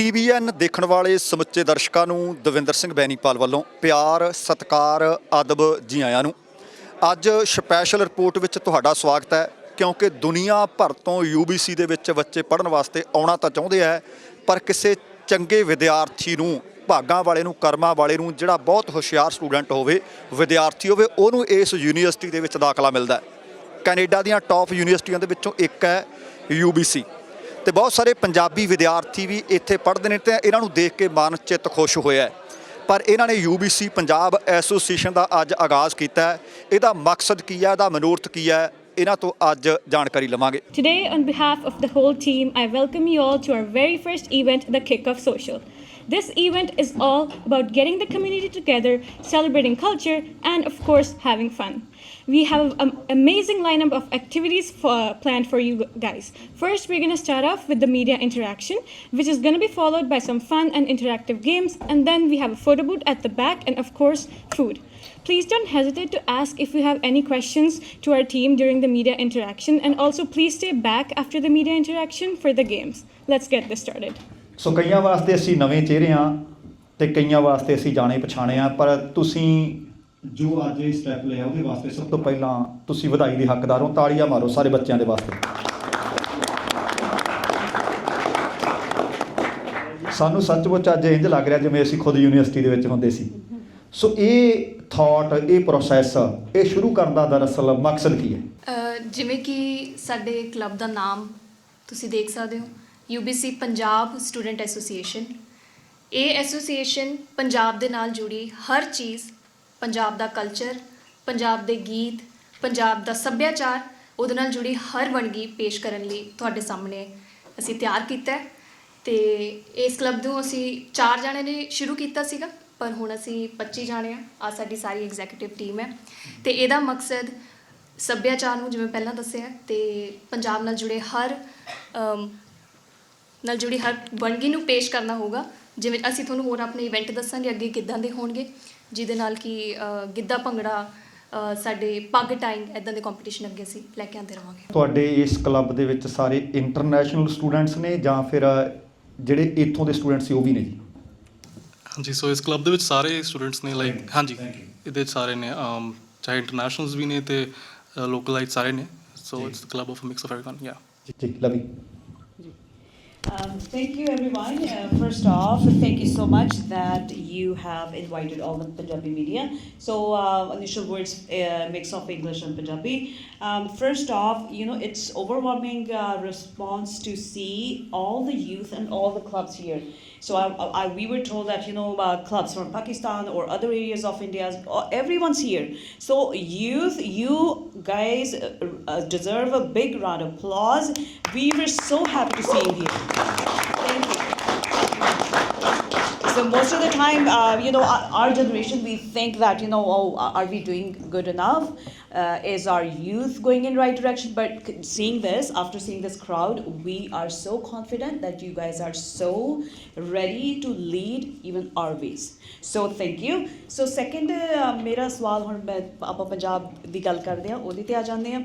TVN ਦੇਖਣ ਵਾਲੇ ਸਮੁੱਚੇ ਦਰਸ਼ਕਾਂ ਨੂੰ ਦਵਿੰਦਰ ਸਿੰਘ ਬੈਨੀਪਾਲ ਵੱਲੋਂ ਪਿਆਰ, ਸਤਿਕਾਰ, ਅਦਬ ਜੀ ਆਇਆਂ ਨੂੰ। ਅੱਜ ਸਪੈਸ਼ਲ ਰਿਪੋਰਟ ਵਿੱਚ ਤੁਹਾਡਾ ਸਵਾਗਤ ਹੈ, ਕਿਉਂਕਿ ਦੁਨੀਆ ਭਰ ਤੋਂ ਯੂਬੀਸੀ ਦੇ ਵਿੱਚ ਬੱਚੇ ਪੜ੍ਹਨ ਵਾਸਤੇ ਆਉਣਾ ਤਾਂ ਚਾਹੁੰਦੇ ਆ, ਪਰ ਕਿਸੇ ਚੰਗੇ ਵਿਦਿਆਰਥੀ ਨੂੰ, ਭਾਗਾਂ ਵਾਲੇ ਨੂੰ, ਕਰਮਾਂ ਵਾਲੇ ਨੂੰ ਜਿਹੜਾ ਬਹੁਤ ਹੁਸ਼ਿਆਰ ਸਟੂਡੈਂਟ ਹੋਵੇ, ਵਿਦਿਆਰਥੀ ਹੋਵੇ, ਉਹਨੂੰ ਇਸ ਯੂਨੀਵਰਸਿਟੀ ਦੇ ਵਿੱਚ ਦਾਖਲਾ ਮਿਲਦਾ ਹੈ। ਕੈਨੇਡਾ ਦੀਆਂ ਟੌਪ ਯੂਨੀਵਰਸਿਟੀਆਂ ਦੇ ਵਿੱਚੋਂ ਇੱਕ ਹੈ ਯੂਬੀਸੀ ਤੇ ਬਹੁਤ ਸਾਰੇ ਪੰਜਾਬੀ ਵਿਦਿਆਰਥੀ ਵੀ ਇੱਥੇ ਪੜ੍ਹਦੇ ਨੇ ਤੇ ਇਹਨਾਂ ਨੂੰ ਦੇਖ ਕੇ ਮਨ ਚਿੱਤ ਖੁਸ਼ ਹੋਇਆ ਹੈ ਪਰ ਇਹਨਾਂ ਨੇ UBC ਪੰਜਾਬ ਐਸੋਸੀਏਸ਼ਨ ਦਾ ਅੱਜ ਆਗਾਜ਼ ਕੀਤਾ ਹੈ ਇਹਦਾ ਮਕਸਦ ਕੀ ਹੈ ਇਹਦਾ ਮਨੋਰਥ ਕੀ ਹੈ ਇਹਨਾਂ ਤੋਂ ਅੱਜ ਜਾਣਕਾਰੀ ਲਵਾਂਗੇ today on behalf of the whole team I welcome you all to our very first event the kick off social This event is all about getting the community together, celebrating culture, and of course, having fun. We have an amazing lineup of activities for, planned for you guys. First, we're going to start off with the media interaction, which is going to be followed by some fun and interactive games, and then we have a photo booth at the back, and of course, food. Please don't hesitate to ask if you have any questions to our team during the media interaction, and also please stay back after the media interaction for the games. Let's get this started. ਸੋ ਕਈਆਂ ਵਾਸਤੇ ਅਸੀਂ ਨਵੇਂ ਚਿਹਰੇ ਆ ਤੇ ਕਈਆਂ ਵਾਸਤੇ ਅਸੀਂ ਜਾਣੇ ਪਛਾਣੇ ਆ ਪਰ ਤੁਸੀਂ ਜੋ ਅੱਜ ਇਹ ਸਟੈਪ ਲਿਆ ਉਹਦੇ ਵਾਸਤੇ ਸਭ ਤੋਂ ਪਹਿਲਾਂ ਤੁਸੀਂ ਵਧਾਈ ਦੇ ਹੱਕਦਾਰ ਹੋ ਤਾੜੀਆਂ ਮਾਰੋ ਸਾਰੇ ਬੱਚਿਆਂ ਦੇ ਵਾਸਤੇ। ਸਾਨੂੰ ਸੱਚਮੁੱਚ ਅੱਜ ਇੰਜ ਲੱਗ ਰਿਹਾ ਜਿਵੇਂ ਅਸੀਂ ਖੁਦ ਯੂਨੀਵਰਸਿਟੀ ਦੇ ਵਿੱਚ ਹੁੰਦੇ ਸੀ। ਸੋ ਇਹ ਥਾਟ ਇਹ ਪ੍ਰੋਸੈਸ ਇਹ ਸ਼ੁਰੂ ਕਰਨ ਦਾ ਦਰਅਸਲ ਮਕਸਦ ਕੀ ਹੈ? ਜਿਵੇਂ ਕਿ ਸਾਡੇ ਕਲੱਬ ਦਾ ਨਾਮ ਤੁਸੀਂ ਦੇਖ ਸਕਦੇ ਹੋ UBC ਪੰਜਾਬ ਸਟੂਡੈਂਟ ਐਸੋਸੀਏਸ਼ਨ ਇਹ ਐਸੋਸੀਏਸ਼ਨ ਪੰਜਾਬ ਦੇ ਨਾਲ ਜੁੜੀ ਹਰ ਚੀਜ਼ ਪੰਜਾਬ ਦਾ ਕਲਚਰ ਪੰਜਾਬ ਦੇ ਗੀਤ, ਪੰਜਾਬ ਦਾ ਸੱਭਿਆਚਾਰ, ਉਹਦੇ ਨਾਲ ਜੁੜੀ ਹਰ ਵੰਨਗੀ ਪੇਸ਼ ਕਰਨ ਲਈ ਤੁਹਾਡੇ ਸਾਹਮਣੇ ਅਸੀਂ ਤਿਆਰ ਕੀਤਾ ਹੈ। ਤੇ ਇਸ ਕਲੱਬ ਨੂੰ ਅਸੀਂ ਚਾਰ ਜਾਣੇ ਨੇ ਸ਼ੁਰੂ ਕੀਤਾ ਸੀਗਾ, ਪਰ ਹੁਣ ਅਸੀਂ 25 ਜਾਣੇ ਆ ਆ ਸਾਡੀ ਸਾਰੀ ਐਗਜ਼ੀਕਿਊਟਿਵ ਟੀਮ ਹੈ। ਤੇ ਇਹਦਾ ਮਕਸਦ ਸੱਭਿਆਚਾਰ ਨੂੰ, ਜਿਵੇਂ ਪਹਿਲਾਂ ਦੱਸਿਆ, ਤੇ ਪੰਜਾਬ ਨਾਲ ਜੁੜੇ ਹਰ ਨਾਲ ਜੁੜੀ ਹਰ ਵੰਨਗੀ ਨੂੰ ਪੇਸ਼ ਕਰਨਾ ਹੋਊਗਾ। ਜਿਵੇਂ ਅਸੀਂ ਤੁਹਾਨੂੰ ਹੋਰ ਆਪਣੇ ਇਵੈਂਟ ਦੱਸਾਂਗੇ, ਅੱਗੇ ਕਿੱਦਾਂ ਦੇ ਹੋਣਗੇ। ਜਿਹਦੇ ਨਾਲ ਕਿ ਗਿੱਧਾ ਭੰਗੜਾ ਸਾਡੇ ਪੱਗ ਟਾਈਂਗ ਇਦਾਂ ਦੇ ਕੰਪੀਟੀਸ਼ਨ ਅੱਗੇ ਅਸੀਂ ਲੈ ਕੇ ਆਉਂਦੇ ਰਵਾਂਗੇ। ਤੁਹਾਡੇ ਇਸ ਕਲੱਬ ਦੇ ਵਿੱਚ ਸਾਰੇ ਇੰਟਰਨੈਸ਼ਨਲ ਸਟੂਡੈਂਟਸ ਨੇ ਜਾਂ ਫਿਰ ਜਿਹੜੇ ਇੱਥੋਂ ਦੇ ਸਟੂਡੈਂਟਸ ਸੀ ਉਹ ਵੀ ਨੇ ਜੀ? ਹਾਂਜੀ ਸੋ ਇਸ ਕਲੱਬ ਦੇ ਵਿੱਚ ਸਾਰੇ ਸਟੂਡੈਂਟਸ ਨੇ ਲਾਈਕ ਹਾਂਜੀ ਇਹਦੇ ਸਾਰੇ ਨੇ ਚਾਹੇ ਇੰਟਰਨੈਸ਼ਨਲਸ ਵੀ ਨੇ ਤੇ ਲੋਕਲਾਈਜ਼ ਸਾਰੇ ਨੇ। So it's club of mix of everyone yeah ਜੀ ਲਵੀ Um, thank you, everyone. Uh, first off, thank you so much that you have invited all the Punjabi media. So, uh, initial words uh, mix of English and Punjabi. Um, first off, you know, it's overwhelming uh, response to see all the youth and all the clubs here. So, I, I, we were told that you know uh, clubs from Pakistan or other areas of India, uh, everyone's here. So, youth, you guys uh, uh, deserve a big round of applause. We were so happy to see you here. Thank you. So most of the time, uh, you know, our, our generation, we think that, you know, oh, are we doing good enough? Uh, is our youth going in right direction? But c- seeing this, after seeing this crowd, we are so confident that you guys are so ready to lead even our ways. So thank you. So second, uh, ਮੇਰਾ ਸਵਾਲ ਹੁਣ ਮੈਂ ਆਪਾਂ ਪੰਜਾਬ ਦੀ ਗੱਲ ਕਰਦੇ ਆ ਉਹਦੇ ਤੇ ਆ ਜਾਂਦੇ ਆ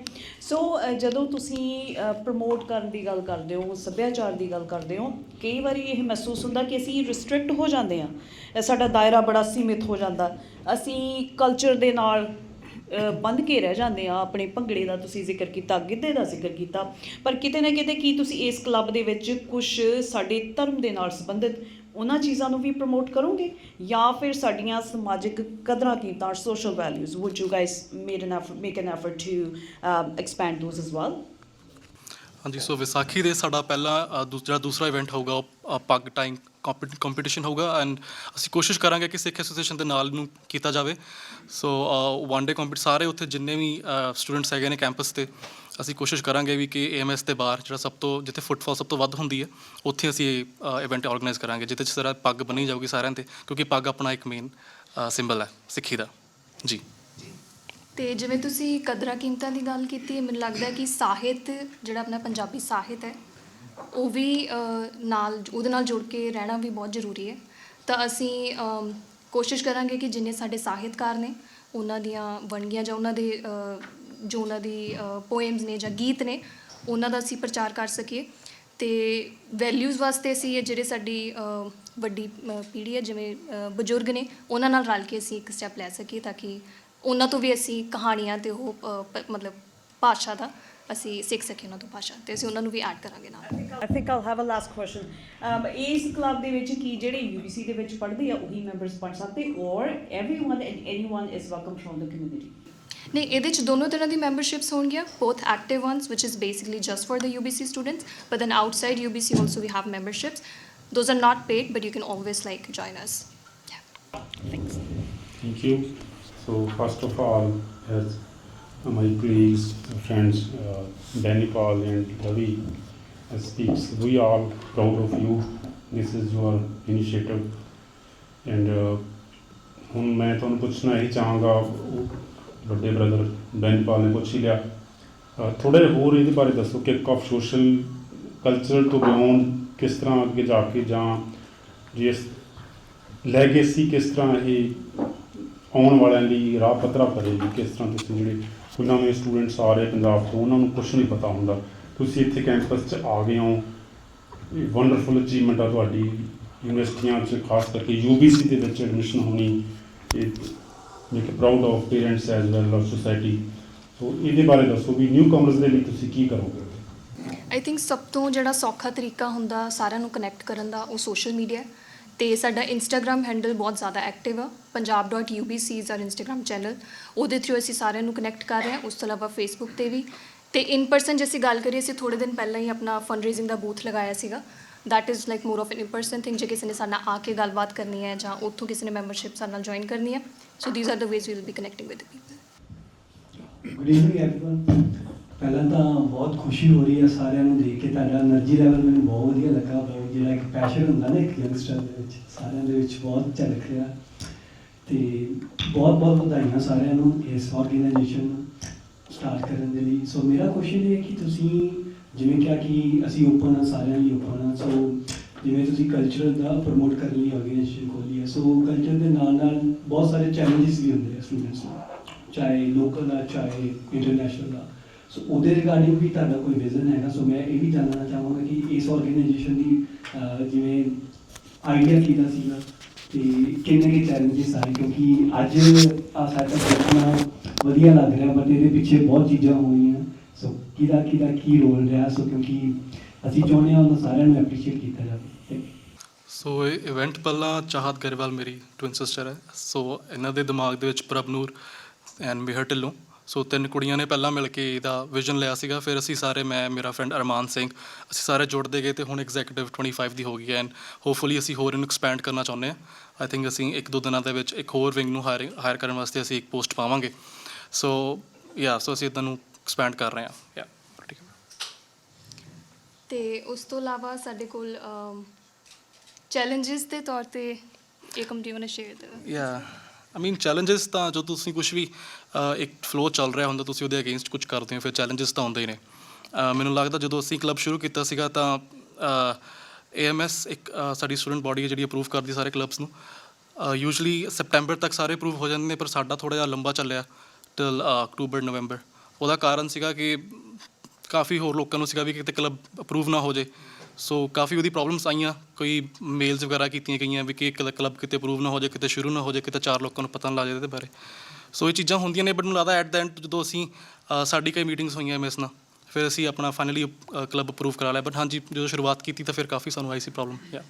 ਸੋ ਜਦੋਂ ਤੁਸੀਂ ਪ੍ਰਮੋਟ ਕਰਨ ਦੀ ਗੱਲ ਕਰਦੇ ਹੋ ਸੱਭਿਆਚਾਰ ਦੀ ਗੱਲ ਕਰਦੇ ਹੋ ਕਈ ਵਾਰੀ ਇਹ ਮਹਿਸੂਸ ਹੁੰਦਾ ਕਿ ਅਸੀਂ ਰਿਸਟ੍ਰਿਕਟ ਹੋ ਜਾਂਦੇ ਆ ਅ, ਸਾਡਾ ਦਾਇਰਾ ਬੜਾ ਸੀਮਿਤ ਹੋ ਜਾਂਦਾ ਅਸੀਂ ਕਲਚਰ ਦੇ ਨਾਲ ਅ, ਬੰਦ ਕੇ ਰਹਿ ਜਾਂਦੇ ਆ ਆਪਣੇ ਭੰਗੜੇ ਦਾ ਤੁਸੀਂ ਜ਼ਿਕਰ ਕੀਤਾ ਗਿੱਧੇ ਦਾ ਜ਼ਿਕਰ ਕੀਤਾ। ਪਰ ਕਿਤੇ ਨਾ ਕਿਤੇ ਕੀ ਤੁਸੀਂ ਇਸ ਕਲੱਬ ਦੇ ਵਿੱਚ ਕੁਝ ਸਾਡੇ ਧਰਮ ਦੇ ਨਾਲ ਸੰਬੰਧਿਤ ਉਹਨਾਂ ਚੀਜ਼ਾਂ ਨੂੰ ਵੀ ਪ੍ਰਮੋਟ ਕਰੋਗੇ? ਜਾਂ ਫਿਰ ਸਾਡੀਆਂ ਸਮਾਜਿਕ ਕਦਰਾਂ ਕੀਮਤਾਂ social values would you guys made an effort make an effort to expand those as well ਹਾਂਜੀ ਸੋ ਵਿਸਾਖੀ ਦੇ ਸਾਡਾ ਪਹਿਲਾ ਅ, ਦੂਸਰਾ ਦੂਸਰਾ ਇਵੈਂਟ ਹੋਊਗਾ ਪੱਗ ਟਾਈਮ ਕੰਪੀਟੀਸ਼ਨ ਹੋਊਗਾ ਐਂਡ ਅਸੀਂ ਕੋਸ਼ਿਸ਼ ਕਰਾਂਗੇ ਕਿ ਸਿੱਖ ਐਸੋਸੀਏਸ਼ਨ ਦੇ ਨਾਲ ਨੂੰ ਕੀਤਾ ਜਾਵੇ। ਸੋ ਵਨ ਡੇ ਕੰਪੀਟ ਸਾਰੇ ਉੱਥੇ ਜਿੰਨੇ ਵੀ ਸਟੂਡੈਂਟਸ ਹੈਗੇ ਨੇ ਕੈਂਪਸ ਤੇ, ਅਸੀਂ ਕੋਸ਼ਿਸ਼ ਕਰਾਂਗੇ ਵੀ ਕਿ ਏਐਮਐਸ ਦੇ ਬਾਹਰ, ਜਿਹੜਾ ਸਭ ਤੋਂ, ਜਿੱਥੇ ਫੁੱਟਫਾਲ ਸਭ ਤੋਂ ਵੱਧ ਹੁੰਦੀ ਹੈ, ਉੱਥੇ ਅਸੀਂ ਇਵੈਂਟ ਆਰਗੇਨਾਈਜ਼ ਕਰਾਂਗੇ, ਜਿੱਥੇ ਸਾਰਾ ਪੱਗ ਬਣੀ ਜਾਊਗੀ ਸਾਰਿਆਂ ਤੇ, ਕਿਉਂਕਿ ਪੱਗ ਆਪਣਾ ਇੱਕ ਮੇਨ ਸਿੰਬਲ ਹੈ, ਸਿੱਖੀ ਦਾ। ਜੀ। ਤੇ ਜਿਵੇਂ ਤੁਸੀਂ ਕਦਰਾਂ ਕੀਮਤਾਂ ਦੀ ਗੱਲ ਕੀਤੀ, ਮੈਨੂੰ ਲੱਗਦਾ ਕਿ ਸਾਹਿਤ, ਜਿਹੜਾ ਆਪਣਾ ਪੰਜਾਬੀ ਸਾਹਿਤ ਹੈ ਉਹ ਵੀ ਨਾਲ, ਉਹਦੇ ਨਾਲ ਜੁੜ ਕੇ ਰਹਿਣਾ ਵੀ ਬਹੁਤ ਜ਼ਰੂਰੀ ਹੈ। ਤਾਂ ਅਸੀਂ ਕੋਸ਼ਿਸ਼ ਕਰਾਂਗੇ ਕਿ ਜਿੰਨੇ ਸਾਡੇ ਸਾਹਿਤਕਾਰ ਨੇ, ਉਹਨਾਂ ਦੀਆਂ ਵੰਨਗੀਆਂ ਜਾਂ ਉਹਨਾਂ ਦੇ ਜੋ ਉਹਨਾਂ ਦੀ ਪੋਇਮਸ ਨੇ ਜਾਂ ਗੀਤ ਨੇ, ਉਹਨਾਂ ਦਾ ਅਸੀਂ ਪ੍ਰਚਾਰ ਕਰ ਸਕੀਏ। ਤੇ ਵੈਲਿਊਜ਼ ਵਾਸਤੇ ਅਸੀਂ ਇਹ ਜਿਹੜੇ ਸਾਡੀ ਵੱਡੀ ਪੀੜ੍ਹੀ ਹੈ, ਜਿਵੇਂ ਬਜ਼ੁਰਗ ਨੇ, ਉਹਨਾਂ ਨਾਲ ਰਲ ਕੇ ਅਸੀਂ ਇੱਕ ਸਟੈਪ ਲੈ ਸਕੀਏ ਤਾਂ ਕਿ ਉਹਨਾਂ ਤੋਂ ਵੀ ਅਸੀਂ ਕਹਾਣੀਆਂ ਤੇ ਉਹ ਮਤਲਬ ਭਾਸ਼ਾ ਦਾ ਅਸੀਂ ਸਿੱਖ ਸਕੀਏ ਉਹਨਾਂ ਤੋਂ ਭਾਸ਼ਾ ਤੇ ਅਸੀਂ ਉਹਨਾਂ ਨੂੰ ਵੀ ਐਡ ਕਰਾਂਗੇ ਨਾਲ I think I'll have a last question. Um, ਇਸ ਕਲੱਬ ਦੇ ਵਿੱਚ ਕੀ ਜਿਹੜੇ UBC ਦੇ ਵਿੱਚ ਪੜ੍ਹਦੇ ਆ ਉਹੀ ਮੈਂਬਰਸ ਪੜ੍ਹ ਸਕਦੇ or everyone and anyone is welcome from the community? ਨਹੀਂ ਇਹਦੇ ਚ ਦੋਨੋਂ ਤਰ੍ਹਾਂ ਦੀ ਮੈਂਬਰਸ਼ਿਪਸ ਹੋਣਗੀਆਂ both active ones which is basically just for the UBC students but then outside UBC also we have memberships those are not paid but you can always like join us yeah. Thanks. Thank you. So first of all, as my colleagues, friends, uh, Danny Paul and Ravi uh, speaks, we are proud of you. This is your initiative. And uh, ਹੁਣ ਮੈਂ ਤੁਹਾਨੂੰ ਪੁੱਛਣਾ ਇਹ ਚਾਹਾਂਗਾ ਉਹ ਵੱਡੇ brother ban ਨੇ ਪੁੱਛ ਹੀ ਲਿਆ ਥੋੜਾ ਜਿਹਾ ਹੋਰ ਇਹਦੇ ਬਾਰੇ ਦੱਸੋ ਕਿ ਆਫ ਸੋਸ਼ਲ ਕਲਚਰਲ ਤੋਂ ਬਿਯੋਂਡ ਕਿਸ ਤਰ੍ਹਾਂ ਅੱਗੇ ਜਾ ਕੇ ਜਾਂ ਜਿਸ ਲੈਗੇਸੀ ਕਿਸ ਤਰ੍ਹਾਂ ਇਹ ਆਉਣ ਵਾਲਿਆਂ ਲਈ ਰਾਹ ਪੱਧਰਾ ਭਰੇਗੀ ਕਿਸ ਤਰ੍ਹਾਂ ਤੁਸੀਂ ਜਿਹੜੇ ਕੋਈ ਨਵੇਂ ਸਟੂਡੈਂਟਸ ਆ ਰਹੇ ਪੰਜਾਬ ਤੋਂ, ਉਹਨਾਂ ਨੂੰ ਕੁਝ ਨਹੀਂ ਪਤਾ ਹੁੰਦਾ। ਤੁਸੀਂ ਇੱਥੇ ਕੈਂਪਸ 'ਚ ਆ ਗਏ ਹੋ। ਇਹ ਵੰਡਰਫੁਲ ਅਚੀਵਮੈਂਟ ਆ ਤੁਹਾਡੀ। ਯੂਨੀਵਰਸਿਟੀਆਂ 'ਚ, ਖਾਸ ਕਰਕੇ ਯੂਬੀਸੀ ਦੇ ਵਿੱਚ ਐਡਮਿਸ਼ਨ ਹੋਣੀ। ਇਹ make proud of parents as well of society so ਇਹਦੇ ਬਾਰੇ ਦੱਸੋ ਵੀ ਨਿਊ ਕਮਰਸ ਦੇ ਲਈ ਤੁਸੀਂ ਕੀ ਕਰੋਗੇ? ਆਈ ਥਿੰਕ ਸਭ ਤੋਂ ਜਿਹੜਾ ਸੌਖਾ ਤਰੀਕਾ ਹੁੰਦਾ ਸਾਰਿਆਂ ਨੂੰ ਕਨੈਕਟ ਕਰਨ ਦਾ ਉਹ ਸੋਸ਼ਲ ਮੀਡੀਆ ਤੇ ਸਾਡਾ ਇੰਸਟਾਗ੍ਰam ਹੈਂਡਲ ਬਹੁਤ ਜ਼ਿਆਦਾ ਐਕਟਿਵ ਆ। punjab.ubc is our Instagram channel ਉਹਦੇ ਥਰੂ ਅਸੀਂ ਸਾਰਿਆਂ ਨੂੰ ਕਨੈਕਟ ਕਰ ਰਹੇ ਹਾਂ। ਉਸ ਤੋਂ ਇਲਾਵਾ ਫੇਸਬੁੱਕ ਤੇ ਵੀ। ਤੇ ਇਨ ਪਰਸਨ ਜੇ ਅਸੀਂ ਗੱਲ ਕਰੀਏ, ਅਸੀਂ ਥੋੜੇ ਦਿਨ ਪਹਿਲਾਂ ਹੀ ਆਪਣਾ ਫੰਡਰੇਜ਼ਿੰਗ ਦਾ ਬੂਥ ਲਗਾਇਆ ਸੀਗਾ। That is like more of an person person ਜੇ ਕਿਸੇ ਨੇ ਸਾਡੇ ਨਾਲ ਆ ਕੇ ਗੱਲਬਾਤ ਕਰਨੀ ਹੈ ਜਾਂ ਉੱਥੋਂ ਕਿਸੇ ਨੇ ਮੈਂਬਰਸ਼ਿਪ ਸਾਡੇ ਨਾਲ ਜੁਆਇਨ ਕਰਨੀ ਹੈ। So these are the ways we will be connecting with the good evening everyone ਪਹਿਲਾਂ ਤਾਂ ਬਹੁਤ ਖੁਸ਼ੀ ਹੋ ਰਹੀ ਹੈ ਸਾਰਿਆਂ ਨੂੰ ਦੇਖ ਕੇ, ਤੁਹਾਡਾ એનર્ਜੀ ਲੈਵਲ ਮੈਨੂੰ ਬਹੁਤ ਵਧੀਆ ਲੱਗਾ। ਬਹੁਤ ਜਿਹੜਾ ਇੱਕ ਪੈਸ਼ਨ ਹੁੰਦਾ ਨਾ ਇੱਕ ਯੰਗਸਟਰ ਦੇ ਵਿੱਚ, ਸਾਰਿਆਂ ਦੇ ਵਿੱਚ ਬਹੁਤ ਝਲਕ ਰਿਹਾ। ਤੇ ਬਹੁਤ ਬਹੁਤ ਵਧਾਈਆਂ ਸਾਰਿਆਂ ਨੂੰ ਇਸ ਆਰਗੇਨਾਈਜੇਸ਼ਨ ਸਟਾਰਟ ਕਰਨ ਦੇ ਲਈ। ਸੋ ਮੇਰਾ ਕੁਐਸਚਨ ਇਹ ਹੈ ਕਿ ਤੁਸੀਂ ਜਿਵੇਂ ਕਿਹਾ ਕਿ ਅਸੀਂ ਓਪਨ ਆ ਸਾਰਿਆਂ ਲਈ ਓਪਨ ਆ ਸੋ ਜਿਵੇਂ ਤੁਸੀਂ ਕਲਚਰ ਦਾ ਪ੍ਰਮੋਟ ਕਰਨ ਲਈ ਆਰਗੇਨਾਈਜੇਸ਼ਨ ਖੋਲੀ ਹੈ ਸੋ ਕਲਚਰ ਦੇ ਨਾਲ ਨਾਲ ਬਹੁਤ ਸਾਰੇ ਚੈਲੰਜਸ ਵੀ ਹੁੰਦੇ ਆ ਸਟੂਡੈਂਟਸ ਨੂੰ, ਚਾਹੇ ਲੋਕਲ ਆ ਚਾਹੇ ਇੰਟਰਨੈਸ਼ਨਲ ਆ ਸੋ ਉਹਦੇ ਰਿਗਾਰਡਿੰਗ ਵੀ ਤੁਹਾਡਾ ਕੋਈ ਵਿਜ਼ਨ ਹੈਗਾ ਸੋ ਮੈਂ ਇਹ ਵੀ ਜਾਣਨਾ ਚਾਹਾਂਗਾ ਕਿ ਇਸ ਆਰਗੇਨਾਈਜੇਸ਼ਨ ਦੀ ਜਿਵੇਂ ਆਈਡੀਆ ਕਿਹਦਾ ਸੀਗਾ ਤੇ ਕਿੰਨੇ ਕੇ ਚੈਲੰਜਸ ਆਏ? ਕਿਉਂਕਿ ਅੱਜ, ਆ ਸਾਡਾ ਦੇਖਣਾ ਵਧੀਆ ਲੱਗ ਰਿਹਾ ਬਟ ਇਹਦੇ ਪਿੱਛੇ ਬਹੁਤ ਚੀਜ਼ਾਂ ਹੋਈਆਂ ਸੋ ਕਿਹਦਾ ਕਿਹਦਾ ਕੀ ਰੋਲ ਰਿਹਾ? ਸੋ ਕਿਉਂਕਿ ਅਸੀਂ ਚਾਹੁੰਦੇ ਹਾਂ ਉਹਨਾਂ ਸਾਰਿਆਂ ਨੂੰ ਐਪਰੀਸ਼ੀਏਟ ਕੀਤਾ ਜਾਵੇ। ਸੋ ਇਹ ਇਵੈਂਟ ਪਹਿਲਾਂ ਚਾਹਤ ਗਰੇਵਾਲ ਮੇਰੀ ਟਵਿਨ ਸਿਸਟਰ ਹੈ। ਸੋ ਇਹਨਾਂ ਦੇ ਦਿਮਾਗ ਦੇ ਵਿੱਚ ਪ੍ਰਭਨੂਰ ਐਂਡ ਮਿਹਰ ਢਿੱਲੋਂ। ਸੋ ਤਿੰਨ ਕੁੜੀਆਂ ਨੇ ਪਹਿਲਾਂ ਮਿਲ ਕੇ ਇਹਦਾ ਵਿਜ਼ਨ ਲਿਆ ਸੀਗਾ ਫਿਰ ਅਸੀਂ ਸਾਰੇ ਮੈਂ ਮੇਰਾ ਫਰੈਂਡ ਅਰਮਾਨ ਸਿੰਘ ਅਸੀਂ ਸਾਰੇ ਜੁੜਦੇ ਗਏ ਤੇ ਹੁਣ ਐਗਜ਼ੀਕਿਊਟਿਵ 25 ਦੀ ਹੋ ਗਈ ਹੈ ਐਂਡ ਹੋਪਫੁਲੀ ਅਸੀਂ ਹੋਰ ਇਹਨੂੰ ਐਕਸਪੈਂਡ ਕਰਨਾ ਚਾਹੁੰਦੇ ਹਾਂ। ਆਈ ਥਿੰਕ ਅਸੀਂ ਇੱਕ ਦੋ ਦਿਨਾਂ ਦੇ ਵਿੱਚ ਇੱਕ ਹੋਰ ਵਿੰਗ ਨੂੰ ਹਾਇਰ ਹਾਇਰ ਕਰਨ ਵਾਸਤੇ ਅਸੀਂ ਇੱਕ ਪੋਸਟ ਪਾਵਾਂਗੇ। ਸੋ ਯਾ ਸੋ ਅਸੀਂ ਇਦਾਂ ਨੂੰ ਐਕਸਪੈਂਡ ਕਰ ਰਹੇ ਹਾਂ। ਯਾ ਠੀਕ ਹੈ। ਤੇ ਉਸ ਤੋਂ ਇਲਾਵਾ ਸਾਡੇ ਕੋਲ ਚੈਲੰਜਸ ਦੇ ਤੌਰ ਤੇ do you want share the yeah I mean challenges ਤਾਂ ਜੋ ਤੁਸੀਂ ਕੁਝ ਵੀ ਅਹ, ਇੱਕ ਫਲੋ ਚੱਲ ਰਿਹਾ ਹੁੰਦਾ ਤੁਸੀਂ ਉਹਦੇ ਅਗੇਂਸਟ ਕੁਝ ਕਰਦੇ ਹੋ ਫਿਰ ਚੈਲੰਜਸ ਤਾਂ ਆਉਂਦੇ ਹੀ ਨੇ। ਅਹ, ਮੈਨੂੰ ਲੱਗਦਾ ਜਦੋਂ ਅਸੀਂ ਕਲੱਬ ਸ਼ੁਰੂ ਕੀਤਾ ਸੀਗਾ ਤਾਂ ਏਐਮਐਸ ਇੱਕ ਅਹ, ਸਾਡੀ ਸਟੂਡੈਂਟ ਬਾਡੀ ਹੈ ਜਿਹੜੀ ਅਪਰੂਵ ਕਰਦੀ ਸਾਰੇ ਕਲੱਬਸ ਨੂੰ। ਯੂਜੂਲੀ ਸੈਪਟੈਂਬਰ ਤੱਕ ਸਾਰੇ ਅਪਰੂਵ ਹੋ ਜਾਂਦੇ ਨੇ ਪਰ ਸਾਡਾ ਥੋੜਾ ਜਿਹਾ ਲੰਬਾ ਚੱਲਿਆ ਟਿਲ ਅਕਤੂਬਰ ਨਵੰਬਰ ਉਹਦਾ ਕਾਰਨ ਸੀਗਾ ਕਿ ਕਾਫੀ ਹੋਰ ਲੋਕਾਂ ਨੂੰ ਸੀਗਾ ਵੀ ਕਿਤੇ ਕਲੱਬ ਅਪਰੂਵ ਨਾ ਹੋ ਜੇ। ਸੋ ਕਾਫੀ ਉਹਦੀ ਪ੍ਰੋਬਲਮਸ ਆਈਆਂ। ਕੋਈ ਮੇਲਸ ਵਗੈਰਾ ਕੀਤੀਆਂ ਗਈਆਂ ਵੀ ਕਿ ਕਲੱਬ ਕਿਤੇ ਅਪਰੂਵ ਨਾ ਹੋ ਜੇ ਕਿਤੇ ਸ਼ੁਰੂ ਨਾ ਹੋ ਜੇ ਕਿਤੇ ਚਾਰ ਲੋਕਾਂ ਨੂੰ ਪਤਾ ਨਾ ਲੱਗ ਜਾਏ ਇਹਦੇ ਬਾਰੇ। ਸੋ ਇਹ ਚੀਜ਼ਾਂ ਹੁੰਦੀਆਂ ਨੇ ਬਟ ਮੈਨੂੰ ਲੱਗਦਾ ਐਟ ਦਾ ਐਂਡ ਜਦੋਂ ਅਸੀਂ ਅ, ਸਾਡੀ ਕਈ ਮੀਟਿੰਗਸ ਹੋਈਆਂ ਮਿਸ ਨਾਲ ਫਿਰ ਅਸੀਂ ਆਪਣਾ ਫਾਈਨਲੀ ਕਲੱਬ ਅਪਰੂਵ ਕਰਾ ਲਿਆ। ਬਟ ਹਾਂਜੀ ਜਦੋਂ ਸ਼ੁਰੂਆਤ ਕੀਤੀ ਤਾਂ ਫਿਰ ਕਾਫੀ ਸਾਨੂੰ ਆਈ ਸੀ ਪ੍ਰੋਬਲਮ ਯਾ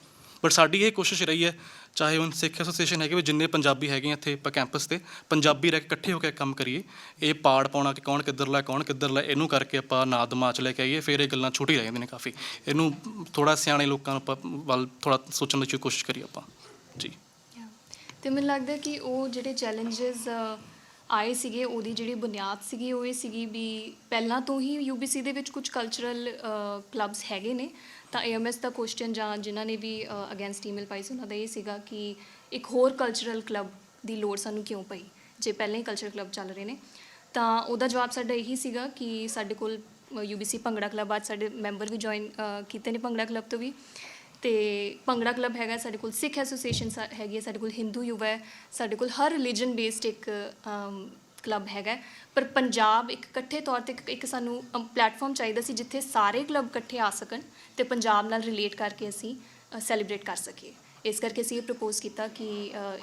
ਬਟ ਸਾਡੀ ਇਹ ਕੋਸ਼ਿਸ਼ ਰਹੀ ਹੈ, ਚਾਹੇ ਹੁਣ ਸਿੱਖ ਐਸੋਸੀਏਸ਼ਨ ਹੈਗੇ ਵੀ ਜਿੰਨੇ ਪੰਜਾਬੀ ਹੈਗੇ ਆ ਇੱਥੇ ਆਪਾਂ ਕੈਂਪਸ ਤੇ, ਪੰਜਾਬੀ ਰਹਿ ਕੇ ਇਕੱਠੇ ਹੋ ਕੇ ਕੰਮ ਕਰੀਏ, ਇਹ ਪਾੜ ਪਾਉਣਾ ਕਿ ਕੌਣ ਕਿੱਧਰਲਾ ਕੌਣ ਕਿੱਧਰਲਾ ਇਹਨੂੰ ਕਰਕੇ ਆਪਾਂ ਨਾ ਦਿਮਾਗ 'ਚ ਲੈ ਕੇ ਆਈਏ, ਫਿਰ ਇਹ ਗੱਲਾਂ ਛੋਟੀ ਰਹਿ ਜਾਂਦੀਆਂ ਨੇ ਕਾਫੀ। ਇਹਨੂੰ ਥੋੜਾ ਸਿਆਣੇ ਲੋਕਾਂ ਨੂੰ ਆਪਾਂ ਵੱਲ ਥੋੜਾ ਸੋਚਣ ਦੀ ਕੋਸ਼ਿਸ਼ ਕਰੀਏ ਆਪਾਂ। ਜੀ। Yeah. ਤੇ ਮੈਨੂੰ ਲੱਗਦਾ ਕਿ ਉਹ ਜਿਹੜੇ ਚੈਲੰਜਸ ਆਏ ਸੀਗੇ, ਉਹਦੀ ਜਿਹੜੀ ਬੁਨਿਆਦ ਸੀਗੀ, ਉਹ ਇਹ ਸੀਗੀ ਵੀ ਪਹਿਲਾਂ ਤੋਂ ਹੀ UBC ਦੇ ਵਿੱਚ ਕੁਝ ਕਲਚਰਲ ਕਲੱਬਸ ਹੈਗੇ ਨੇ। ਤਾਂ AMS ਦਾ ਕੁਐਸਚਨ ਜਾਂ ਜਿਨ੍ਹਾਂ ਨੇ ਵੀ ਅਗੇਂਸਟ ਈਮੇਲ ਪਾਈ ਸੀ, ਉਹਨਾਂ ਦਾ ਇਹ ਸੀਗਾ ਕਿ ਇੱਕ ਹੋਰ ਕਲਚਰਲ ਕਲੱਬ ਦੀ ਲੋੜ ਸਾਨੂੰ ਕਿਉਂ ਪਈ, ਜੇ ਪਹਿਲਾਂ ਹੀ ਕਲਚਰਲ ਕਲੱਬ ਚੱਲ ਰਹੇ ਨੇ? ਤਾਂ ਉਹਦਾ ਜਵਾਬ ਸਾਡਾ ਇਹੀ ਸੀਗਾ ਕਿ ਸਾਡੇ ਕੋਲ UBC ਭੰਗੜਾ ਕਲੱਬ ਅੱਜ ਸਾਡੇ ਮੈਂਬਰ ਵੀ ਜੁਆਇਨ ਕੀਤੇ ਨੇ ਭੰਗੜਾ ਕਲੱਬ ਤੋਂ ਵੀ। ਤੇ ਭੰਗੜਾ ਕਲੱਬ ਹੈਗਾ ਸਾਡੇ ਕੋਲ, ਸਿੱਖ ਐਸੋਸੀਏਸ਼ਨ ਹੈਗੀ ਹੈ, ਸਾਡੇ ਕੋਲ ਹਿੰਦੂ ਯੁਵਾ ਹੈ, ਸਾਡੇ ਕੋਲ ਹਰ ਰਿਲੀਜਨ ਬੇਸਡ ਇੱਕ ਕਲੱਬ ਹੈਗਾ ਪਰ ਪੰਜਾਬ ਇੱਕ ਇਕੱਠੇ ਤੌਰ ਤੇ ਇੱਕ- ਇੱਕ ਸਾਨੂੰ ਪਲੇਟਫਾਰਮ ਚਾਹੀਦਾ ਸੀ ਜਿੱਥੇ ਸਾਰੇ ਕਲੱਬ ਇਕੱਠੇ ਆ ਸਕਣ ਤੇ ਪੰਜਾਬ ਨਾਲ ਰਿਲੇਟ ਕਰਕੇ ਅਸੀਂ ਸੈਲੀਬ੍ਰੇਟ ਕਰ ਸਕੀਏ। ਇਸ ਕਰਕੇ ਅਸੀਂ ਇਹ ਪ੍ਰਪੋਜ਼ ਕੀਤਾ ਕਿ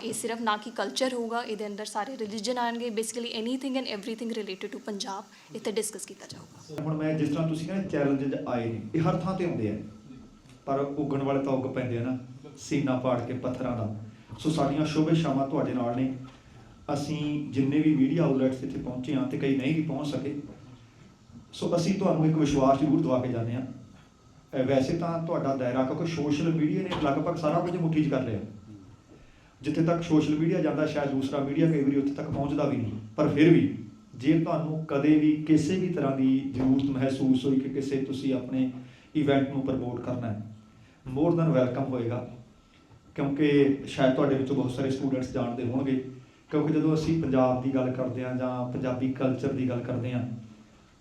ਇਹ ਸਿਰਫ ਨਾ ਕਿ ਕਲਚਰ ਹੋਊਗਾ, ਇਹਦੇ ਅੰਦਰ ਸਾਰੇ ਰਿਲੀਜਨ ਆਣਗੇ basically anything and everything related to Punjab ਇੱਥੇ ਡਿਸਕਸ ਕੀਤਾ ਜਾਊਗਾ। ਹੁਣ ਮੈਂ ਜਿਸ ਤਰ੍ਹਾਂ ਤੁਸੀਂ ਕਹਿੰਦੇ ਚੈਲੰਜਸ ਆਏ ਨੇ, ਇਹ ਹਰ ਥਾਂ ਤੇ ਹੁੰਦੇ ਆ। ਪਰ ਉੱਗਣ ਵਾਲੇ ਤਾਂ ਉੱਗ ਪੈਂਦੇ ਆ ਨਾ, ਸੀਨਾ ਪਾੜ ਕੇ ਪੱਥਰਾਂ ਦਾ। ਸੋ ਸਾਡੀਆਂ ਸ਼ੁਭ ਸ਼ਾਮਾਂ ਤੁਹਾਡੇ ਨਾਲ ਨੇ। ਅਸੀਂ ਜਿੰਨੇ ਵੀ ਮੀਡੀਆ ਆਊਟਲੈਟਸ ਇੱਥੇ ਪਹੁੰਚੇ ਆ ਤੇ ਕਈ ਨਹੀਂ ਵੀ ਪਹੁੰਚ ਸਕੇ। ਸੋ ਅਸੀਂ ਤੁਹਾਨੂੰ ਇੱਕ ਵਿਸ਼ਵਾਸ ਜ਼ਰੂਰ ਦਵਾ ਕੇ ਜਾਂਦੇ ਆ ਵੈਸੇ ਤਾਂ ਤੁਹਾਡਾ ਦਾਇਰਾ, ਕਿਉਂਕਿ ਸੋਸ਼ਲ ਮੀਡੀਆ ਨੇ ਲਗਭਗ ਸਾਰਾ ਕੁਝ ਮੁੱਠੀ 'ਚ ਕਰ ਲਿਆ। ਜਿੱਥੇ ਤੱਕ ਸੋਸ਼ਲ ਮੀਡੀਆ ਜਾਂਦਾ, ਸ਼ਾਇਦ ਦੂਸਰਾ ਮੀਡੀਆ ਕਈ ਵਾਰੀ ਉੱਥੇ ਤੱਕ ਪਹੁੰਚਦਾ ਵੀ ਨਹੀਂ। ਪਰ ਫਿਰ ਵੀ ਜੇ ਤੁਹਾਨੂੰ ਕਦੇ ਵੀ ਕਿਸੇ ਵੀ ਤਰ੍ਹਾਂ ਦੀ ਜ਼ਰੂਰਤ ਮਹਿਸੂਸ ਹੋਈ ਕਿ ਕਿਸੇ ਤੁਸੀਂ ਆਪਣੇ ਇਵੈਂਟ ਨੂੰ ਪ੍ਰਮੋਟ ਕਰਨਾ ਹੈ ਮੋਰ ਦਨ ਵੈਲਕਮ ਹੋਏਗਾ। ਕਿਉਂਕਿ ਸ਼ਾਇਦ ਤੁਹਾਡੇ ਵਿੱਚੋਂ ਬਹੁਤ ਸਾਰੇ ਸਟੂਡੈਂਟਸ ਜਾਣਦੇ ਹੋਣਗੇ। ਕਿਉਂਕਿ ਜਦੋਂ ਅਸੀਂ ਪੰਜਾਬ ਦੀ ਗੱਲ ਕਰਦੇ ਹਾਂ ਜਾਂ ਪੰਜਾਬੀ ਕਲਚਰ ਦੀ ਗੱਲ ਕਰਦੇ ਹਾਂ,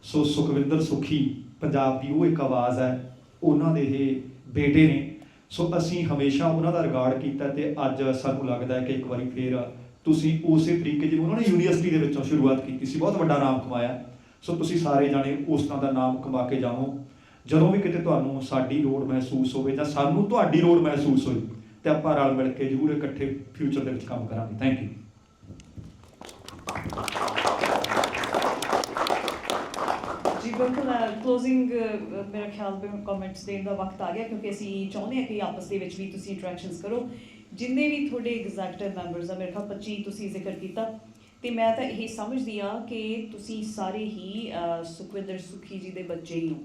ਸੋ ਸੁਖਵਿੰਦਰ ਸੁਖੀ, ਪੰਜਾਬ ਦੀ ਉਹ ਇੱਕ ਆਵਾਜ਼ ਹੈ, ਉਹਨਾਂ ਦੇ ਇਹ ਬੇਟੇ ਨੇ। ਸੋ ਅਸੀਂ ਹਮੇਸ਼ਾ ਉਹਨਾਂ ਦਾ ਰਿਗਾਰਡ ਕੀਤਾ ਤੇ ਅੱਜ ਸਾਨੂੰ ਲੱਗਦਾ ਹੈ ਕਿ ਇੱਕ ਵਾਰੀ ਫੇਰ ਤੁਸੀਂ ਉਸੇ ਤਰੀਕੇ ਜਿਵੇਂ ਉਹਨਾਂ ਨੇ ਯੂਨੀਵਰਸਿਟੀ ਦੇ ਵਿੱਚੋਂ ਸ਼ੁਰੂਆਤ ਕੀਤੀ ਸੀ, ਬਹੁਤ ਵੱਡਾ ਨਾਮ ਕਮਾਇਆ। ਸੋ ਤੁਸੀਂ ਸਾਰੇ ਜਾਣੇ ਉਸ ਤਰ੍ਹਾਂ ਦਾ ਨਾਮ ਕਮਾ ਕੇ ਜਾਵੋ। ਜਦੋਂ ਵੀ ਕਿਤੇ ਤੁਹਾਨੂੰ ਸਾਡੀ ਲੋੜ ਮਹਿਸੂਸ ਹੋਵੇ ਜਾਂ ਸਾਨੂੰ ਤੁਹਾਡੀ ਲੋੜ ਮਹਿਸੂਸ ਹੋਈ, ਤੇ ਆਪਾਂ ਰਲ ਮਿਲ ਕੇ ਜ਼ਰੂਰ ਇਕੱਠੇ ਫਿਊਚਰ ਦੇ ਵਿੱਚ ਕੰਮ ਕਰਾਂਗੇ। ਥੈਂਕ ਯੂ ਜੀ, ਬਿਲਕੁਲ ਕਲੋਜ਼ਿੰਗ ਮੇਰਾ ਖਿਆਲ ਵੀ ਕਮੈਂਟਸ ਦੇਣ ਦਾ ਵਕਤ ਆ ਗਿਆ, ਕਿਉਂਕਿ ਅਸੀਂ ਚਾਹੁੰਦੇ ਹਾਂ ਕਿ ਆਪਸ ਦੇ ਵਿੱਚ ਵੀ ਤੁਸੀਂ ਇੰਟਰੈਕਸ਼ਨਸ ਕਰੋ। ਜਿੰਨੇ ਵੀ ਤੁਹਾਡੇ ਐਗਜ਼ੈਕਟਿਵ ਮੈਂਬਰਸ ਆ, ਮੇਰੇ ਖਿਆਲ 25 ਤੁਸੀਂ ਜ਼ਿਕਰ ਕੀਤਾ। ਤੇ ਮੈਂ ਤਾਂ ਇਹ ਸਮਝਦੀ ਆ ਕਿ ਤੁਸੀਂ ਸਾਰੇ ਹੀ ਸੁਖਵਿੰਦਰ ਸੁਖੀ ਜੀ ਦੇ ਬੱਚੇ ਹੀ ਹੋ।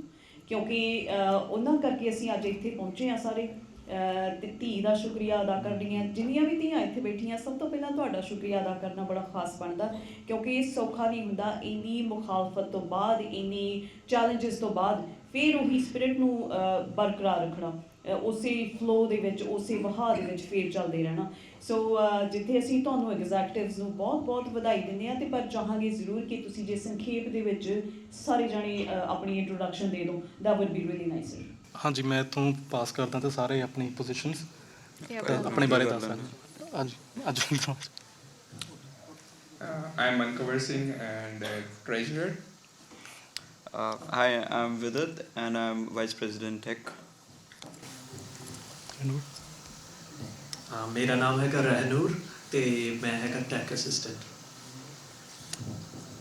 ਕਿਉਂਕਿ ਉਹਨਾਂ ਕਰਕੇ ਅਸੀਂ ਅੱਜ ਇੱਥੇ ਪਹੁੰਚੇ ਆ ਸਾਰੇ। ਅਹ, ਤੇ ਧੀ ਦਾ ਸ਼ੁਕਰੀਆ ਅਦਾ ਕਰਨੀ ਹੈ। ਜਿੰਨੀਆਂ ਵੀ ਧੀਆਂ ਇੱਥੇ ਬੈਠੀਆਂ ਸਭ ਤੋਂ ਪਹਿਲਾਂ ਤੁਹਾਡਾ ਸ਼ੁਕਰੀਆ ਅਦਾ ਕਰਨਾ ਬੜਾ ਖਾਸ ਬਣਦਾ। ਕਿਉਂਕਿ ਇਹ ਸੌਖਾ ਨਹੀਂ ਹੁੰਦਾ ਇੰਨੀ ਮੁਖਾਲਫਤ ਤੋਂ ਬਾਅਦ ਇੰਨੀ ਚੈਲੰਜਸ ਤੋਂ ਬਾਅਦ ਫਿਰ ਉਹੀ ਸਪਿਰਿਟ ਨੂੰ ਬਰਕਰਾਰ ਰੱਖਣਾ। ਉਸੇ ਫਲੋ ਦੇ ਵਿੱਚ ਉਸੇ ਵਹਾਅ ਦੇ ਵਿੱਚ ਫੇਰ ਚੱਲਦੇ ਰਹਿਣਾ। ਸੋ ਜਿੱਥੇ ਅਸੀਂ ਤੁਹਾਨੂੰ ਐਗਜ਼ੈਕਟਿਵਸ ਨੂੰ ਬਹੁਤ-ਬਹੁਤ ਵਧਾਈ ਦਿੰਦੇ ਆ ਤੇ ਪਰ ਚਾਹਾਂਗੇ ਜ਼ਰੂਰ ਕਿ ਤੁਸੀਂ ਜੇ ਸੰਖੇਪ ਦੇ ਵਿੱਚ ਸਾਰੇ ਜਾਣੇ ਆਪਣੀ ਇੰਟਰੋਡਕਸ਼ਨ ਦੇ ਦਿਓ that would be really nice ਹਾਂਜੀ ਮੈਂ ਇੱਥੋਂ ਪਾਸ ਕਰਦਾ ਤੇ ਸਾਰੇ ਆਪਣੀ ਪੋਜੀਸ਼ਨਸ ਤੇ ਆਪਣਾ ਬਾਰੇ ਦੱਸ ਸਕਦੇ ਹਾਂਜੀ ਅੱਜ Uh, I'm Mankavar Singh and uh, treasurer. Uh, hi, I'm Vidit and I'm Vice President Tech. ਹਾਂ ਮੇਰਾ ਨਾਮ ਹੈਗਾ ਰਹਿਨੂਰ ਤੇ ਮੈਂ ਹੈਗਾ ਟੈਕ ਅਸਿਸਟੈਂਟ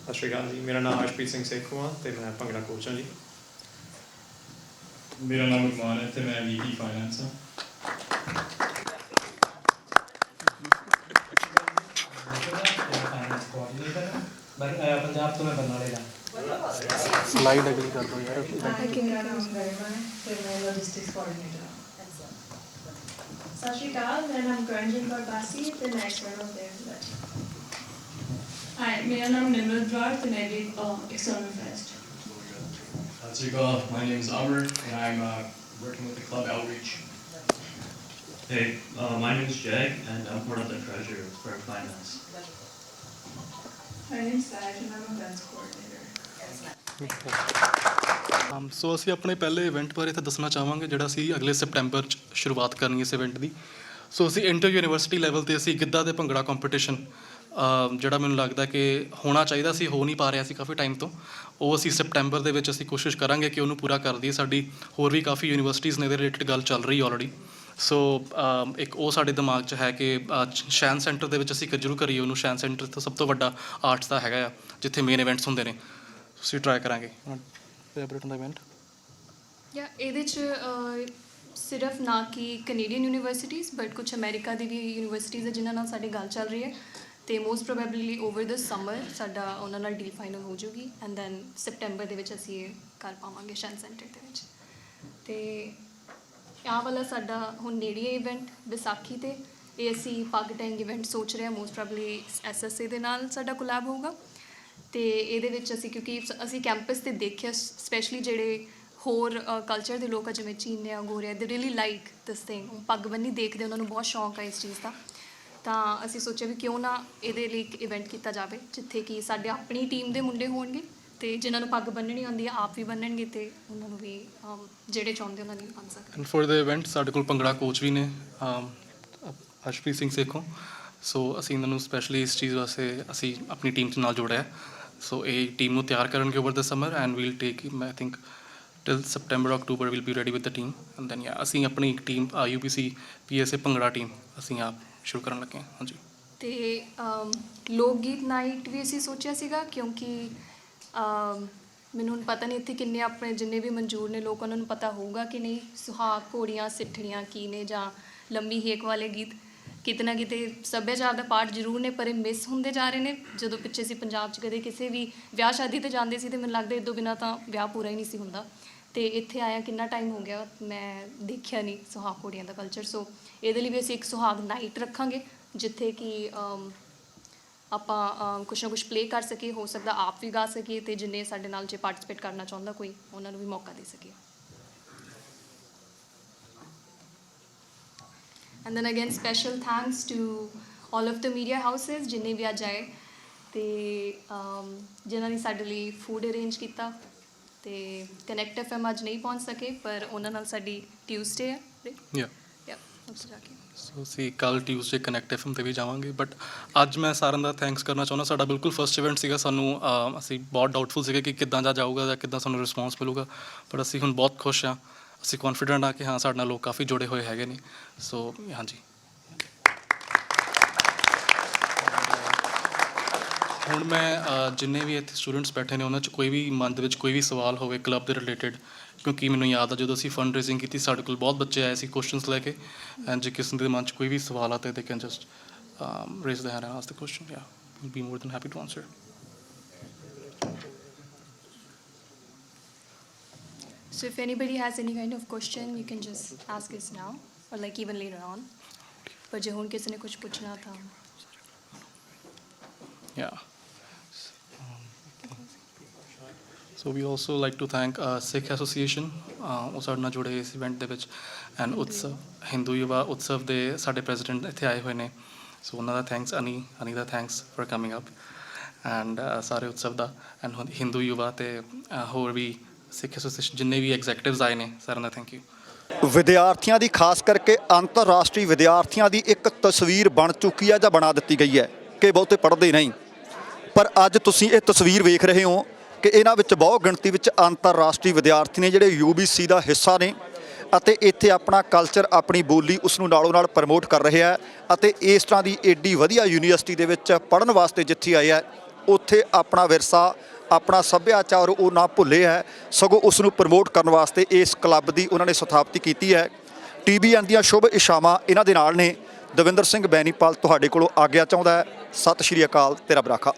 ਸਤਿ ਸ਼੍ਰੀ ਅਕਾਲ ਜੀ ਮੇਰਾ ਨਾਮ ਹਰਸ਼ਪ੍ਰੀਤ ਸਿੰਘ ਸੇਖੂ ਆ ਤੇ ਮੈਂ ਭੰਗੜਾ ਕੋਚ ਹਾਂ ਜੀ। ਮੇਰਾ ਨਾਮ ਅਰਮਾਨ ਹੈ ਤੇ ਮੈਂ ਵੀਪੀ ਫਾਈਨੈਂਸ ਹਾਂ। ਕੋਆਰਡੀਨੇਟਰ ਮੈਂ ਪੰਜਾਬ ਤੋਂ ਮੈਂ ਬਰਨਾਲੇ ਦਾ ਸਲਾਈਡ ਅਗਲੀ ਕਰ ਦਿਓ ਯਾਰ ਸਤਿ ਸ਼੍ਰੀ ਅਕਾਲ ਮੇਰਾ Sashikal, and I'm Granjan Barbasi, the external director. Hi, my name is Nimrod Barth, and I lead um, uh, External Fest. Sashikal, my name is Amr, and I'm uh, working with the club outreach. Hey, uh, my name is Jag, and I'm part of the treasurer for finance. My name is Saj, and I'm events coordinator. Um, ਸੋ ਅਸੀਂ ਆਪਣੇ ਪਹਿਲੇ event ਬਾਰੇ ਤਾਂ ਦੱਸਣਾ ਚਾਹਾਂਗੇ ਜਿਹੜਾ ਅਸੀਂ ਅਗਲੇ ਸਪਟੈਂਬਰ ਚ ਸ਼ੁਰੂਆਤ ਕਰਨੀ ਇਸ ਇਵੈਂਟ ਦੀ। ਸੋ ਅਸੀਂ ਇੰਟਰ ਯੂਨੀਵਰਸਿਟੀ ਲੈਵਲ ਤੇ ਅਸੀਂ ਗਿੱਧਾ ਤੇ ਭੰਗੜਾ ਕੰਪੀਟੀਸ਼ਨ um, ਜਿਹੜਾ ਮੈਨੂੰ ਲੱਗਦਾ ਕਿ ਹੋਣਾ ਚਾਹੀਦਾ ਸੀ ਹੋ ਨਹੀਂ ਪਾ ਰਿਹਾ ਸੀ ਕਾਫੀ ਟਾਈਮ ਤੋਂ। ਉਹ ਅਸੀਂ ਸਪਟੈਂਬਰ ਦੇ ਵਿੱਚ ਅਸੀਂ ਕੋਸ਼ਿਸ਼ ਕਰਾਂਗੇ ਕਿ ਉਹਨੂੰ ਪੂਰਾ ਕਰ ਦਈਏ। ਸਾਡੀ ਹੋਰ ਵੀ ਕਾਫੀ ਯੂਨੀਵਰਸਿਟੀਜ਼ ਨੇ ਇਹਦੇ ਰਿਲੇਟਡ ਗੱਲ ਚੱਲ ਰਹੀ ਆਲਰੇਡੀ ਸੋ um, ਇੱਕ ਉਹ ਸਾਡੇ ਦਿਮਾਗ 'ਚ ਹੈ ਕਿ ਅ, ਸ਼ੈਨ ਸੈਂਟਰ ਦੇ ਵਿੱਚ ਅਸੀਂ ਜ਼ਰੂਰ ਕਰੀਏ ਉਹਨੂੰ। ਸ਼ੈਨ ਸੈਂਟਰ ਤਾਂ ਸਭ ਤੋਂ ਵੱਡਾ ਆਰਟਸ ਦਾ ਹੈਗਾ ਆ ਜਿੱਥੇ ਮੇਨ ਇਵੈਂਟਸ ਹੁੰਦੇ ਨੇ। ਅਸੀਂ ਟਰਾਈ ਕਰਾਂਗੇ। ਫੇਵਰੇਟ ਦਾ ਇਵੈਂਟ ਯਾ ਇਹਦੇ ਚ ਸਿਰਫ ਨਾ ਕਿ ਕੈਨੇਡੀਅਨ ਯੂਨੀਵਰਸਿਟੀਜ਼ ਬਟ ਕੁਝ ਅਮਰੀਕਾ ਦੀ ਵੀ ਯੂਨੀਵਰਸਿਟੀਜ਼ ਹੈ ਜਿਨ੍ਹਾਂ ਨਾਲ ਸਾਡੀ ਗੱਲ ਚੱਲ ਰਹੀ ਹੈ। ਤੇ most probably over the summer ਸਾਡਾ ਉਹਨਾਂ ਨਾਲ ਡੀਲ ਫਾਈਨਲ ਹੋ ਜਾਊਗੀ ਐਂਡ ਦੈਨ ਸਪਟੈਂਬਰ ਦੇ ਵਿੱਚ ਅਸੀਂ ਇਹ ਕਰ ਪਾਵਾਂਗੇ ਸ਼ਨ ਸੈਂਟਰ ਦੇ ਵਿੱਚ। ਤੇ ਆਹ ਵਾਲਾ ਸਾਡਾ ਹੁਣ ਨੇੜੇ ਇਵੈਂਟ ਵਿਸਾਖੀ ਤੇ। ਇਹ ਅਸੀਂ ਪੱਗ ਟੈਂਗ ਇਵੈਂਟ ਸੋਚ ਰਹੇ ਹਾਂ ਮੋਸਟ ਪ੍ਰੋਬੇਬਲੀ ਐਸਐਸਏ ਦੇ ਨਾਲ ਸਾਡਾ ਕੋਲੈਬ ਹੋਊਗਾ। ਤੇ ਇਹਦੇ ਵਿੱਚ ਅਸੀਂ ਕਿਉਂਕਿ ਅਸੀਂ ਕੈਂਪਸ ਤੇ ਦੇਖਿਆ ਸਪੈਸ਼ਲੀ ਜਿਹੜੇ ਹੋਰ ਕਲਚਰ ਦੇ ਲੋਕ ਆ, ਜਿਵੇਂ ਚੀਨ ਆ ਗੋਰੇ ਦੇ ਰੀਲੀ ਲਾਈਕ ਦਿਸ ਥਿੰਗ ਪੱਗ ਬੰਨੀ ਦੇਖਦੇ, ਉਹਨਾਂ ਨੂੰ ਬਹੁਤ ਸ਼ੌਂਕ ਆ ਇਸ ਚੀਜ਼ ਦਾ। ਤਾਂ ਅਸੀਂ ਸੋਚਿਆ ਵੀ ਕਿਉਂ ਨਾ ਇਹਦੇ ਲਈ ਇੱਕ ਇਵੈਂਟ ਕੀਤਾ ਜਾਵੇ, ਜਿੱਥੇ ਕਿ ਸਾਡੇ ਆਪਣੀ ਟੀਮ ਦੇ ਮੁੰਡੇ ਹੋਣਗੇ ਤੇ ਜਿਨ੍ਹਾਂ ਨੂੰ ਪੱਗ ਬੰਨਣੀ ਆਉਂਦੀ ਆ, ਆਪ ਵੀ ਬੰਨਣਗੇ ਤੇ ਉਹਨਾਂ ਨੂੰ ਵੀ ਜਿਹੜੇ ਚਾਹੁੰਦੇ ਉਹਨਾਂ ਨੂੰ ਬੰਨ ਸਕਦੇ ਐਂਡ ਫॉर द ਇਵੈਂਟ ਸਾਡੇ ਕੋਲ ਭੰਗੜਾ ਕੋਚ ਵੀ ਨੇ ਹਰਸ਼ਪ੍ਰੀਤ ਸਿੰਘ ਸੇਖੋਂ। ਸੋ ਅਸੀਂ ਇਹਨਾਂ ਨੂੰ ਸਪੈਸ਼ਲੀ ਇਸ ਚੀਜ਼ ਵਾਸਤੇ ਅਸੀਂ ਆਪਣੀ ਟੀਮ ਦੇ ਨਾਲ ਜੋੜਿਆ। ਸੋ ਇਹ ਟੀਮ ਨੂੰ ਤਿਆਰ ਕਰਨਗੇ over the summer and we'll take I think till September October will be ready with the team and then yeah ਅਸੀਂ ਆਪਣੀ ਇੱਕ team UPC PSA bhangra team ਅਸੀਂ ਆਪ ਸ਼ੁਰੂ ਕਰਨ ਲੱਗੇ ਹਾਂ। ਹਾਂਜੀ। ਤੇ ਅਮ, ਲੋਕ ਗੀਤ ਨਾਈਟ ਵੀ ਅਸੀਂ ਸੋਚਿਆ ਸੀਗਾ ਕਿਉਂਕਿ ਅਮ, ਮੈਨੂੰ ਹੁਣ ਪਤਾ ਨਹੀਂ ਇੱਥੇ ਕਿੰਨੇ ਆਪਣੇ ਜਿੰਨੇ ਵੀ ਮਨਜ਼ੂਰ ਨੇ ਲੋਕ ਉਹਨਾਂ ਨੂੰ ਪਤਾ ਹੋਊਗਾ ਕਿ ਨਹੀਂ ਸੁਹਾਗ ਘੋੜੀਆਂ ਸਿੱਠਣੀਆਂ ਕੀ ਨੇ ਜਾਂ ਲੰਮੀ ਹੇਕ ਵਾਲੇ ਗੀਤ। ਕਿਤੇ ਨਾ ਕਿਤੇ ਸੱਭਿਆਚਾਰ ਦਾ ਪਾਰਟ ਜ਼ਰੂਰ ਨੇ, ਪਰ ਇਹ ਮਿਸ ਹੁੰਦੇ ਜਾ ਰਹੇ ਨੇ। ਜਦੋਂ ਪਿੱਛੇ ਸੀ ਪੰਜਾਬ 'ਚ ਕਦੇ ਕਿਸੇ ਵੀ ਵਿਆਹ ਸ਼ਾਦੀ ਤੇ ਜਾਂਦੇ ਸੀ ਤੇ ਮੈਨੂੰ ਲੱਗਦਾ ਇਦੋਂ ਬਿਨਾ ਤਾਂ ਵਿਆਹ ਪੂਰਾ ਹੀ ਨਹੀਂ ਸੀ ਹੁੰਦਾ। ਤੇ ਇੱਥੇ ਆਇਆ ਕਿੰਨਾ ਟਾਈਮ ਹੋ ਗਿਆ, ਮੈਂ ਦੇਖਿਆ ਨਹੀਂ ਸੁਹਾਗ ਘੋੜੀਆਂ ਦਾ ਕਲਚਰ ਸੋ ਇਹਦੇ ਲਈ ਵੀ ਅਸੀਂ ਇੱਕ ਸੁਹਾਗ ਨਾਈਟ ਰੱਖਾਂਗੇ, ਜਿੱਥੇ ਕਿ ਆਪਾਂ ਕੁਛ ਨਾ ਕੁਛ ਪਲੇ ਕਰ ਸਕੀਏ, ਹੋ ਸਕਦਾ ਆਪ ਵੀ ਗਾ ਸਕੀਏ ਤੇ ਜਿੰਨੇ ਸਾਡੇ ਨਾਲ ਜੇ ਪਾਰਟਿਸਿਪੇਟ ਕਰਨਾ ਚਾਹੁੰਦਾ ਕੋਈ, ਉਹਨਾਂ ਨੂੰ ਵੀ ਮੌਕਾ ਦੇ ਸਕੀਏ। And then again special thanks to all of the media houses ਜਿੰਨੇ ਵੀ ਅੱਜ ਆਏ ਤੇ ਜਿਨ੍ਹਾਂ ਨੇ ਸਾਡੇ ਲਈ ਫੂਡ ਅਰੇਂਜ ਕੀਤਾ ਤੇ ਕਨੈਕਟ ਐਫਐਮ ਅੱਜ ਨਹੀਂ ਪਹੁੰਚ ਸਕੇ ਪਰ ਉਹਨਾਂ ਨਾਲ ਸਾਡੀ ਟਿਊਜ਼ਡੇ ਹੈ ਯਾ ਯਾ ਉੱਥੇ ਜਾ ਕੇ ਸੋ ਅਸੀਂ ਕੱਲ ਟਿਊਜ਼ਡੇ ਕਨੈਕਟ ਐਫਐਮ ਤੇ ਵੀ ਜਾਵਾਂਗੇ ਬਟ ਅੱਜ ਮੈਂ ਸਾਰਿਆਂ ਦਾ ਥੈਂਕਸ ਕਰਨਾ ਚਾਹੁੰਦਾ ਸਾਡਾ ਬਿਲਕੁਲ ਫਰਸਟ ਇਵੈਂਟ ਸੀਗਾ ਸਾਨੂੰ ਅਸੀਂ ਬਹੁਤ ਡਾਊਟਫੁਲ ਸੀਗੇ ਕਿ ਕਿੱਦਾਂ ਦਾ ਜਾਊਗਾ ਜਾਂ ਕਿੱਦਾਂ ਸਾਨੂੰ ਰਿਸਪੌਂਸ ਮਿਲੂਗਾ ਪਰ ਅਸੀਂ ਹੁਣ ਬਹੁਤ ਖੁਸ਼ ਹਾਂ ਅਸੀਂ ਕੌਨਫੀਡੈਂਟ ਆ ਕਿ ਹਾਂ ਸਾਡੇ ਨਾਲ ਲੋਕ ਕਾਫੀ ਜੁੜੇ ਹੋਏ ਹੈਗੇ ਨੇ। ਸੋ ਹਾਂਜੀ। ਹੁਣ ਮੈਂ ਜਿੰਨੇ ਵੀ ਇੱਥੇ ਸਟੂਡੈਂਟਸ ਬੈਠੇ ਨੇ, ਉਹਨਾਂ 'ਚ ਕੋਈ ਵੀ ਮਨ ਦੇ ਵਿੱਚ ਕੋਈ ਵੀ ਸਵਾਲ ਹੋਵੇ ਕਲੱਬ ਦੇ ਰਿਲੇਟਡ ਕਿਉਂਕਿ ਮੈਨੂੰ ਯਾਦ ਆ ਜਦੋਂ ਅਸੀਂ ਫੰਡ ਰੇਜ਼ਿੰਗ ਕੀਤੀ, ਸਾਡੇ ਕੋਲ ਬਹੁਤ ਬੱਚੇ ਆਏ ਸੀ ਕੁਐਸਚਨਸ ਲੈ ਕੇ ਐਂਡ ਜੇ ਕਿਸੇ ਦੇ ਮਨ 'ਚ ਕੋਈ ਵੀ ਸਵਾਲ ਆ ਤਾਂ they can just raise the hand and ask the question yeah be more than happy to answer So if anybody has any kind of question, you can just ask us now or like even later on. ਜੇ ਹੁਣ ਕਿਸੇ ਨੇ ਕੁਝ ਪੁੱਛਣਾ ਤਾਂ Yeah. So we also like to thank uh, Sikh Association uh, ਉਹ ਸਾਡੇ ਨਾਲ ਜੁੜੇ ਇਸ ਇਵੈਂਟ ਦੇ ਵਿੱਚ ਐਂਡ ਉਤਸਵ ਹਿੰਦੂ ਯੁਵਾ ਉਤਸਵ ਦੇ ਸਾਡੇ ਪ੍ਰੈਜ਼ੀਡੈਂਟ ਇੱਥੇ ਆਏ ਹੋਏ ਨੇ ਸੋ ਉਹਨਾਂ ਦਾ ਥੈਂਕਸ ਅਨੀ ਅਨੀ ਦਾ thanks for coming up and ਸਾਰੇ ਉਤਸਵ ਦਾ ਐਂਡ ਹਿੰਦੂ ਯੁਵਾ ਤੇ uh, ਹੋਰ ਵੀ ਸਿੱਖ ਐਸੋਸੀਏਸ਼ਨ ਜਿੰਨੇ ਵੀ ਐਗਜ਼ੈਕਟਿਵਸ ਆਏ ਨੇ, ਸਾਰਿਆਂ ਦਾ ਥੈਂਕ ਯੂ ਵਿਦਿਆਰਥੀਆਂ ਦੀ, ਖਾਸ ਕਰਕੇ ਅੰਤਰਰਾਸ਼ਟਰੀ ਵਿਦਿਆਰਥੀਆਂ ਦੀ ਇੱਕ ਤਸਵੀਰ ਬਣ ਚੁੱਕੀ ਹੈ ਜਾਂ ਬਣਾ ਦਿੱਤੀ ਗਈ ਹੈ, ਕਿ ਬਹੁਤੇ ਪੜ੍ਹਦੇ ਨਹੀਂ। ਪਰ ਅੱਜ ਤੁਸੀਂ ਇਹ ਤਸਵੀਰ ਵੇਖ ਰਹੇ ਹੋ ਕਿ ਇਹਨਾਂ ਵਿੱਚ ਬਹੁ ਗਿਣਤੀ ਵਿੱਚ ਅੰਤਰਰਾਸ਼ਟਰੀ ਵਿਦਿਆਰਥੀ ਨੇ ਜਿਹੜੇ UBC ਦਾ ਹਿੱਸਾ ਨੇ ਅਤੇ ਇੱਥੇ ਆਪਣਾ ਕਲਚਰ ਆਪਣੀ ਬੋਲੀ ਉਸ ਨੂੰ ਨਾਲੋਂ ਨਾਲ ਪ੍ਰਮੋਟ ਕਰ ਰਿਹਾ ਆ ਅਤੇ ਇਸ ਤਰ੍ਹਾਂ ਦੀ ਏਡੀ ਵਧੀਆ ਯੂਨੀਵਰਸਿਟੀ ਦੇ ਵਿੱਚ ਪੜ੍ਹਨ ਵਾਸਤੇ ਜਿੱਥੇ ਆਏ ਆ ਉੱਥੇ ਆਪਣਾ ਵਿਰਸਾ ਆਪਣਾ ਸੱਭਿਆਚਾਰ ਉਹ ਨਾ ਭੁੱਲੇ ਹੈ, ਸਗੋਂ ਉਸ ਨੂੰ ਪ੍ਰਮੋਟ ਕਰਨ ਵਾਸਤੇ ਇਸ ਕਲੱਬ ਦੀ ਉਹਨਾਂ ਨੇ ਸਥਾਪਿਤ ਕੀਤੀ ਹੈ। ਟੀਬੀਐਨ ਦੀਆਂ ਸ਼ੁਭ ਇਸ਼ਾਵਾਂ ਇਹਨਾਂ ਦੇ ਨਾਲ ਨੇ। ਦਵਿੰਦਰ ਸਿੰਘ ਬੈਨੀਪਾਲ ਤੁਹਾਡੇ ਕੋਲੋਂ ਆਗਿਆ ਚਾਹੁੰਦਾ ਹੈ। ਸਤਿ ਸ਼੍ਰੀ ਅਕਾਲ ਤੇਰਾ ਬਰਾਖਾ